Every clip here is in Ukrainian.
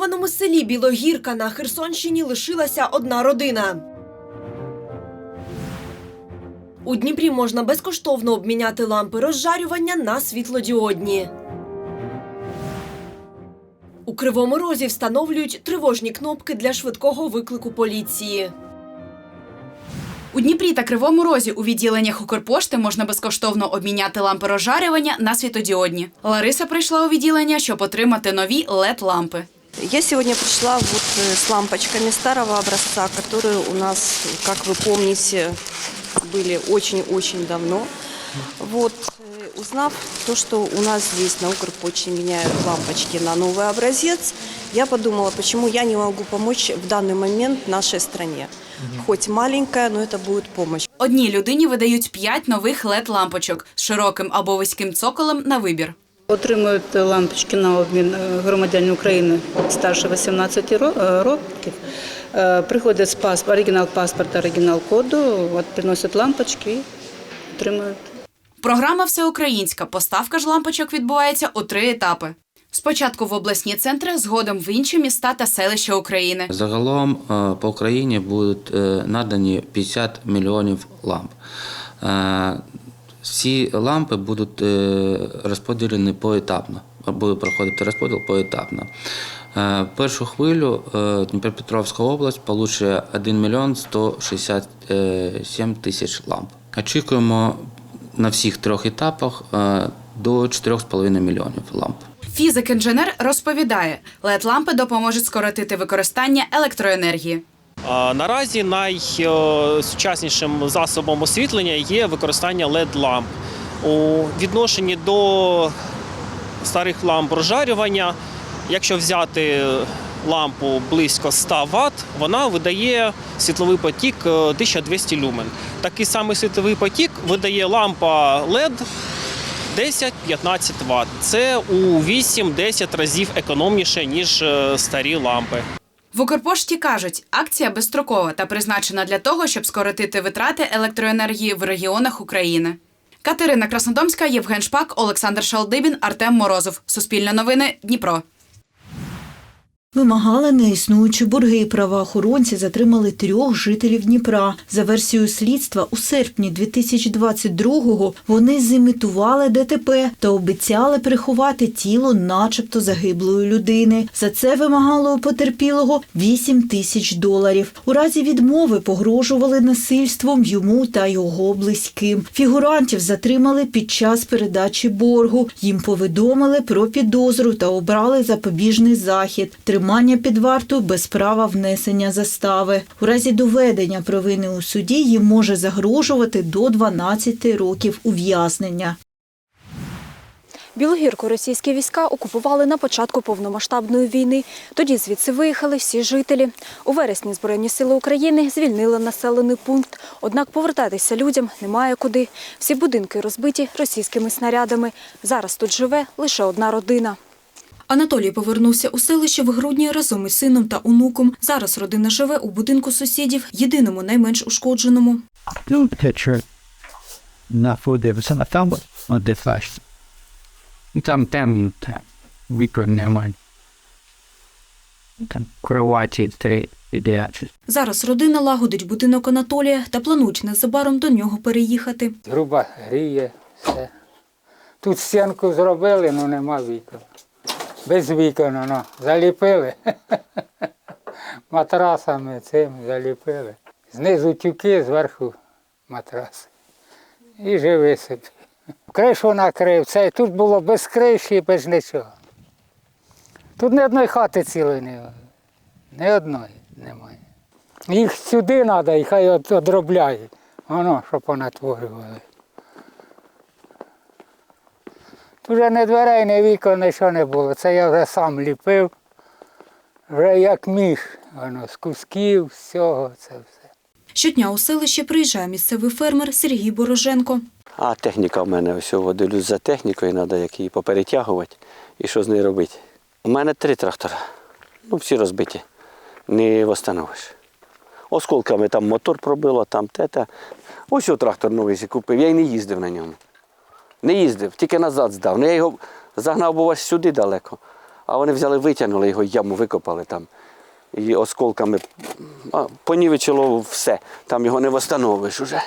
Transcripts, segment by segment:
зруйнованому селі Білогірка на Херсонщині лишилася одна родина. У Дніпрі можна безкоштовно обміняти лампи розжарювання на світлодіодні. У Кривому Розі встановлюють тривожні кнопки для швидкого виклику поліції. У Дніпрі та Кривому Розі у відділеннях Укрпошти можна безкоштовно обміняти лампи розжарювання на світодіодні. Лариса прийшла у відділення, щоб отримати нові led лампи Я сегодня пришла вот э, с лампочками старого образца, которые у нас, как вы помните, были очень-очень давно. Вот, э, узнав то, что у нас здесь на Укрпочте меняют лампочки на новый образец, я подумала, почему я не могу помочь в данный момент нашей стране. Хоть маленькая, но это будет помощь. Одній людині видають 5 нових led лампочок з широким або вузьким цоколем на вибір. Отримують лампочки на обмін е, громадяни України старше 18 е, років. Е, Приходять з паспорт, оригінал паспорта, оригінал коду, от приносять лампочки і отримують. Програма всеукраїнська. Поставка ж лампочок відбувається у три етапи. Спочатку в обласні центри, згодом в інші міста та селища України. Загалом по Україні будуть надані 50 мільйонів ламп. Всі лампи будуть е, розподілені поетапно, буде проходити розподіл поетапно. Е, Першу хвилю е, Дніпропетровська область отримає 1 мільйон 167 тисяч ламп. Очікуємо на всіх трьох етапах до 4,5 мільйонів ламп. Фізик-інженер розповідає, led лампи допоможуть скоротити використання електроенергії. Наразі найсучаснішим засобом освітлення є використання LED-ламп. У відношенні до старих ламп розжарювання, якщо взяти лампу близько 100 Вт, вона видає світловий потік е, 1200 люмен. Такий самий світловий потік видає лампа LED 10-15 Вт. Це у 8-10 разів економніше, ніж е, старі лампи. В Укрпошті кажуть, акція безстрокова та призначена для того, щоб скоротити витрати електроенергії в регіонах України. Катерина Краснодомська, Євген Шпак, Олександр Шалдибін, Артем Морозов. Суспільне новини, Дніпро. Вимагали неіснуючі борги. Правоохоронці затримали трьох жителів Дніпра. За версією слідства, у серпні 2022-го вони зімітували ДТП та обіцяли приховати тіло, начебто загиблої людини. За це вимагали у потерпілого 8 тисяч доларів. У разі відмови погрожували насильством йому та його близьким. Фігурантів затримали під час передачі боргу. Їм повідомили про підозру та обрали запобіжний захід тримання під вартою без права внесення застави. У разі доведення провини у суді їм може загрожувати до 12 років ув'язнення. Білогірку російські війська окупували на початку повномасштабної війни. Тоді звідси виїхали всі жителі. У вересні Збройні сили України звільнили населений пункт. Однак повертатися людям немає куди. Всі будинки розбиті російськими снарядами. Зараз тут живе лише одна родина. Анатолій повернувся у селище в грудні разом із сином та онуком. Зараз родина живе у будинку сусідів, єдиному найменш ушкодженому. Знаходився на там де фаш. Там темно, там вікон немає. Там кроваті три ідеачі. Зараз родина лагодить будинок Анатолія та планують незабаром до нього переїхати. Груба гріє, все. Тут стінку зробили, ну нема вікон. Без вікон, ну, заліпили. Матрасами цим заліпили. Знизу тюки, зверху матраси. І живи собі. Кришу накрив, це тут було без криші, без нічого. Тут ні одної хати цілої немає. Ні одної немає. Їх сюди треба, і хай одробляють. Воно, щоб понатворювали. Тут вже не дверей, не вікон, нічого не було. Це я вже сам ліпив. Вже як міг, воно, з кусків, всього, це все. Щодня у селище приїжджає місцевий фермер Сергій Бороженко. А техніка в мене ось дивлюсь за технікою, треба як її поперетягувати і що з нею робити. У мене три трактора. Ну, всі розбиті. Не встановиш. Осколками там мотор пробило, там те. те. Ось трактор новий купив. Я й не їздив на ньому. Не їздив, тільки назад здав. Ну, я його загнав був аж сюди далеко. А вони взяли, витягнули його, яму викопали там. І осколками а, понівечило все. Там його не встановиш уже.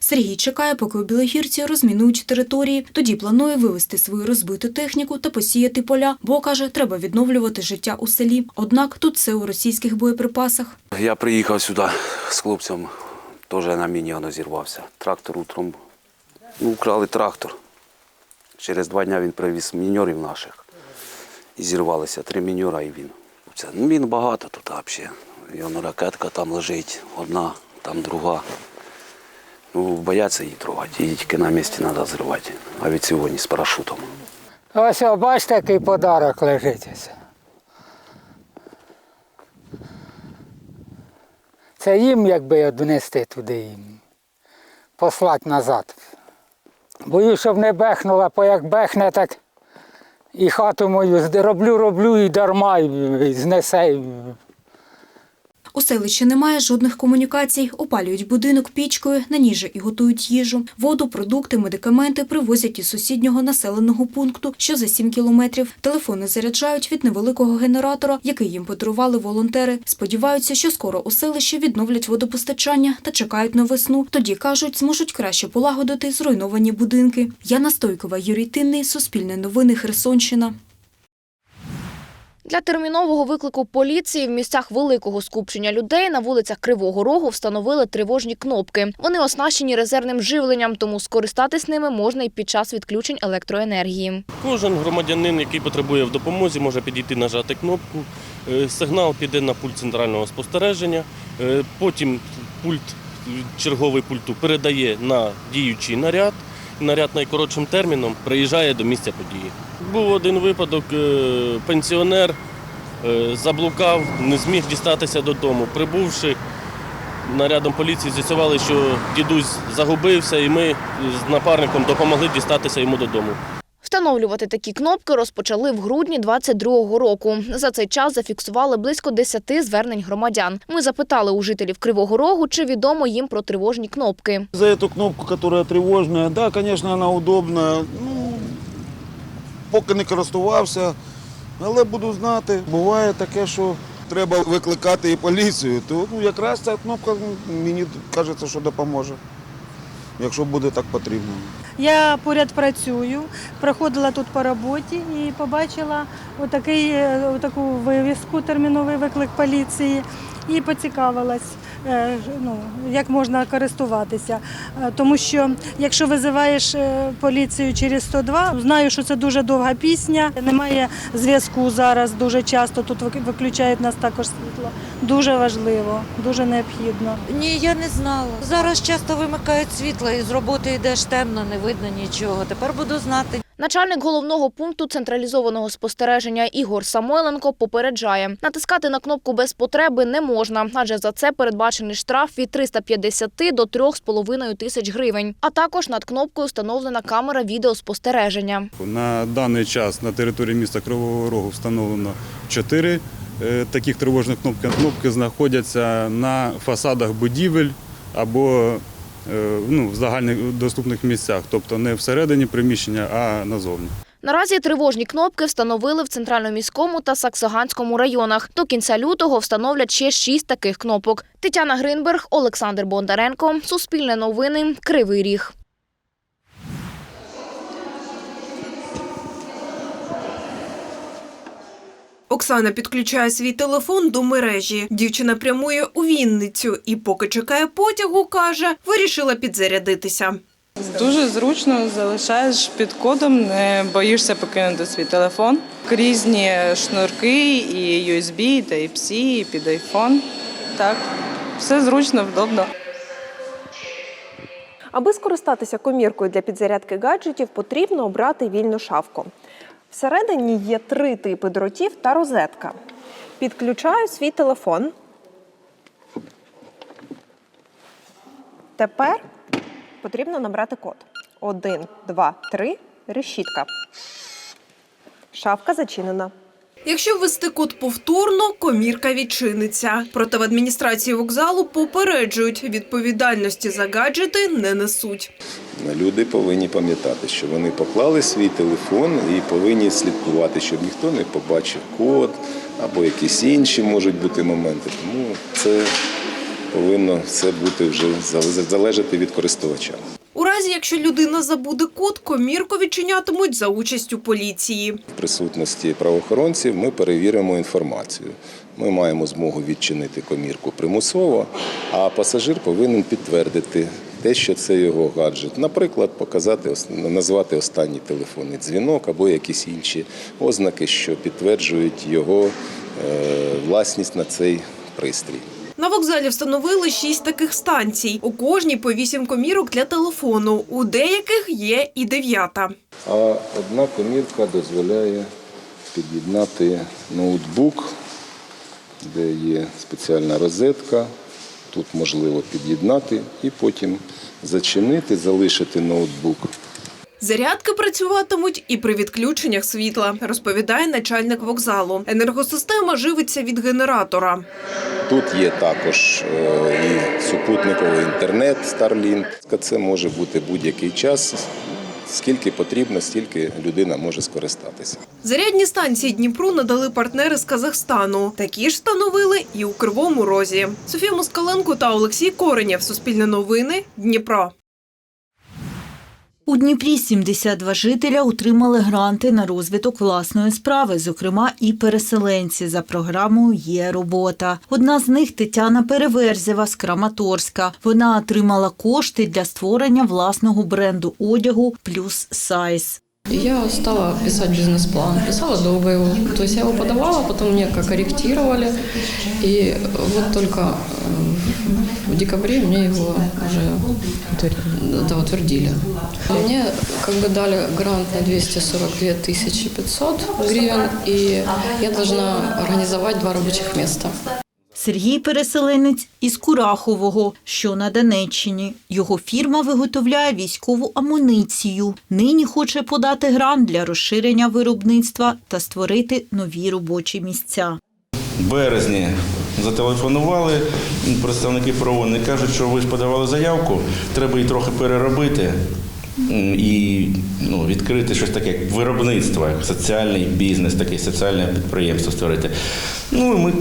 Сергій чекає, поки у Білогірці розмінують території. Тоді планує вивезти свою розбиту техніку та посіяти поля, бо каже, треба відновлювати життя у селі. Однак тут все у російських боєприпасах. Я приїхав сюди з хлопцем, теж на міні воно зірвався. Трактор утром. Ну, украли трактор. Через два дні він привіз міньорів наших. І зірвалися три міньора і він. Ну, він багато тут взагалі. Воно ракетка там лежить, одна, там друга. Ну, бояться її трогати. Її тільки на місці треба зривати. А від сьогодні з парашутом. Ось, бачите, який подарок лежить. Це їм, якби однести туди послати назад. Боюсь, щоб не бехнула, бо як бехне, так і хату мою роблю, роблю і дарма, і знесе. У селищі немає жодних комунікацій. Опалюють будинок пічкою, на ній же і готують їжу. Воду, продукти, медикаменти привозять із сусіднього населеного пункту, що за 7 кілометрів. Телефони заряджають від невеликого генератора, який їм подарували волонтери. Сподіваються, що скоро у селищі відновлять водопостачання та чекають на весну. Тоді кажуть, зможуть краще полагодити зруйновані будинки. Яна Стойкова, Юрій Тинний, Суспільне новини, Херсонщина. Для термінового виклику поліції в місцях великого скупчення людей на вулицях Кривого Рогу встановили тривожні кнопки. Вони оснащені резервним живленням, тому скористатись ними можна і під час відключень електроенергії. Кожен громадянин, який потребує в допомозі, може підійти нажати кнопку. Е, Сигнал піде на пульт центрального спостереження. Е, Потім пульт черговий пульту передає на діючий наряд. Наряд найкоротшим терміном приїжджає до місця події. Був один випадок, е, пенсіонер е, заблукав, не зміг дістатися додому. Прибувши нарядом поліції, з'ясували, що дідусь загубився, і ми з напарником допомогли дістатися йому додому. Встановлювати такі кнопки розпочали в грудні 22-го року. За цей час зафіксували близько 10 звернень громадян. Ми запитали у жителів Кривого Рогу, чи відомо їм про тривожні кнопки. За эту кнопку, которая тревожная, да, конечно, вона удобна. Ну, поки не користувався, але буду знати. Буває таке, що треба викликати і поліцію, то ну, якраз ця кнопка мені кажеться, що допоможе, якщо буде так потрібно. Я поряд працюю, проходила тут по роботі і побачила отакий, е, отаку вивіску, терміновий виклик поліції, і поцікавилась, е, ну, як можна користуватися. Е, Тому що якщо визиваєш е, поліцію через 102, знаю, що це дуже довга пісня, немає зв'язку зараз дуже часто, тут виключають нас також світло. Дуже важливо, дуже необхідно. Ні, я не знала. Зараз часто вимикають світло і з роботи йдеш темно, не видно нічого. Тепер буду знати. Начальник головного пункту централізованого спостереження Ігор Самойленко попереджає, натискати на кнопку без потреби не можна, адже за це передбачений штраф від 350 до 3,5 тисяч гривень. А також над кнопкою встановлена камера відеоспостереження. На даний час на території міста Кривого Рогу встановлено чотири е, таких тривожних кнопки. Кнопки знаходяться на фасадах будівель або ну, в загальних доступних місцях, тобто не всередині приміщення, а назовні. Наразі тривожні кнопки встановили в Центральноміському та Саксоганському районах. До кінця лютого встановлять ще шість таких кнопок. Тетяна Гринберг, Олександр Бондаренко, Суспільне новини, Кривий Ріг. Оксана підключає свій телефон до мережі. Дівчина прямує у Вінницю і, поки чекає потягу, каже, вирішила підзарядитися. Дуже зручно залишаєш під кодом, не боїшся покинути свій телефон. Різні шнурки, і USB, і Type-C, і під iPhone. Так, все зручно, вдобно. Аби скористатися коміркою для підзарядки гаджетів, потрібно обрати вільну шавку. Всередині є три типи дротів та розетка. Підключаю свій телефон. Тепер потрібно набрати код. 1, 2, 3, решітка. Шавка зачинена. Якщо ввести код повторно, комірка відчиниться. Проте в адміністрації вокзалу попереджують, відповідальності за гаджети не несуть. Люди повинні пам'ятати, що вони поклали свій телефон і повинні слідкувати, щоб ніхто не побачив код або якісь інші можуть бути моменти. Тому це повинно все бути вже залежати від користувача. У разі, якщо людина забуде код, комірку відчинятимуть за участю поліції. В присутності правоохоронців ми перевіримо інформацію. Ми маємо змогу відчинити комірку примусово, а пасажир повинен підтвердити те, що це його гаджет. Наприклад, показати назвати останній телефонний дзвінок або якісь інші ознаки, що підтверджують його е, власність на цей пристрій. На вокзалі встановили шість таких станцій. У кожній по вісім комірок для телефону. У деяких є і дев'ята. А одна комірка дозволяє під'єднати ноутбук, де є спеціальна розетка. Тут можливо під'єднати і потім зачинити, залишити ноутбук. Зарядки працюватимуть і при відключеннях світла, розповідає начальник вокзалу. Енергосистема живиться від генератора. Тут є також е, і супутниковий інтернет Starlink. Це може бути будь-який час. Скільки потрібно, стільки людина може скористатися. Зарядні станції Дніпру надали партнери з Казахстану. Такі ж встановили і у Кривому Розі. Софія Москаленко та Олексій Коренєв. Суспільне новини. Дніпро. У Дніпрі 72 жителя отримали гранти на розвиток власної справи, зокрема і переселенці за програмою Є робота. Одна з них Тетяна Переверзєва з Краматорська. Вона отримала кошти для створення власного бренду одягу плюс сайз. Я стала писать бизнес-план, писала долго его. То есть я его подавала, потом мне корректировали. И вот только э, в декабре мне его уже да, утвердили. Мне как бы дали грант на 242 тысячи 500 гривен, и я должна организовать два рабочих места. Сергій переселенець із Курахового, що на Донеччині. Його фірма виготовляє військову амуніцію. Нині хоче подати грант для розширення виробництва та створити нові робочі місця. В березні зателефонували представники ПРООН і кажуть, що ви ж подавали заявку, треба її трохи переробити і ну, відкрити щось таке, як виробництво, як соціальний бізнес, таке соціальне підприємство створити. Ну, і ми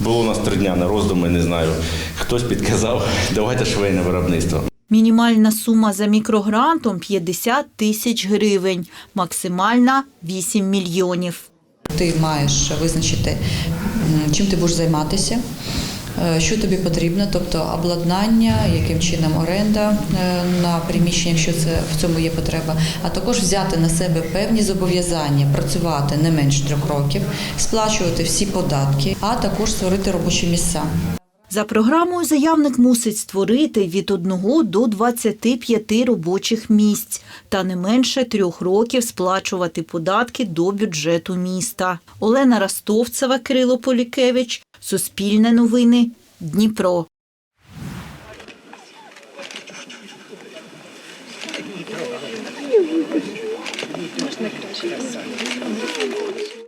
було у нас три дня на роздуми, не знаю. Хтось підказав, давайте швейне виробництво. Мінімальна сума за мікрогрантом 50 тисяч гривень, максимальна 8 мільйонів. Ти маєш визначити, чим ти будеш займатися, е, що тобі потрібно, тобто обладнання, яким чином оренда е, на приміщення, якщо це в цьому є потреба, а також взяти на себе певні зобов'язання, працювати не менш трьох років, сплачувати всі податки, а також створити робочі місця. За програмою заявник мусить створити від 1 до 25 робочих місць та не менше трьох років сплачувати податки до бюджету міста. Олена Ростовцева, Кирило Полікевич, Суспільне новини, Дніпро.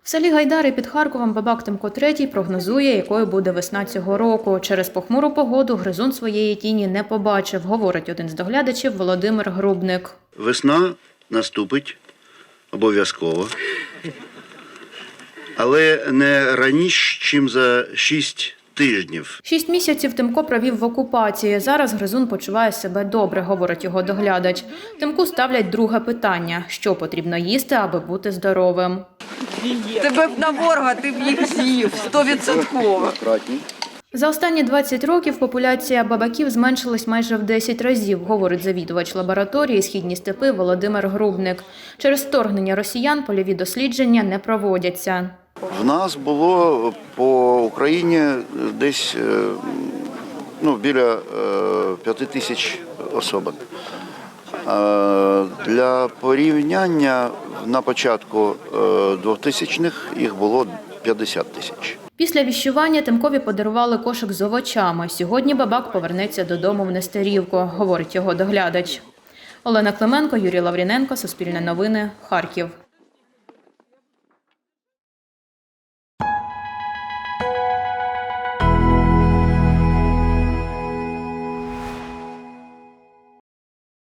В селі Гайдари під Харковом бабак Тимко III прогнозує, якою буде весна цього року. Через похмуру погоду гризун своєї тіні не побачив, говорить один з доглядачів Володимир Грубник. Весна наступить обов'язково, але не раніше, ніж за 6 тижнів. Шість місяців Тимко провів в окупації. Зараз гризун почуває себе добре, говорить його доглядач. Тимку ставлять друге питання: що потрібно їсти, аби бути здоровим. Тебе б на ворога, ти б їх з'їв стовідсотково. За останні 20 років популяція бабаків зменшилась майже в 10 разів, говорить завідувач лабораторії Східні степи Володимир Грубник. Через вторгнення росіян польові дослідження не проводяться. В нас було по Україні десь е, ну, біля 5 тисяч особин. Е, Для порівняння на початку 2000-х їх було 50 тисяч. Після віщування Тимкові подарували кошик з овочами. Сьогодні бабак повернеться додому в Нестерівку, говорить його доглядач. Олена Клименко, Юрій Лавріненко, Суспільне новини, Харків.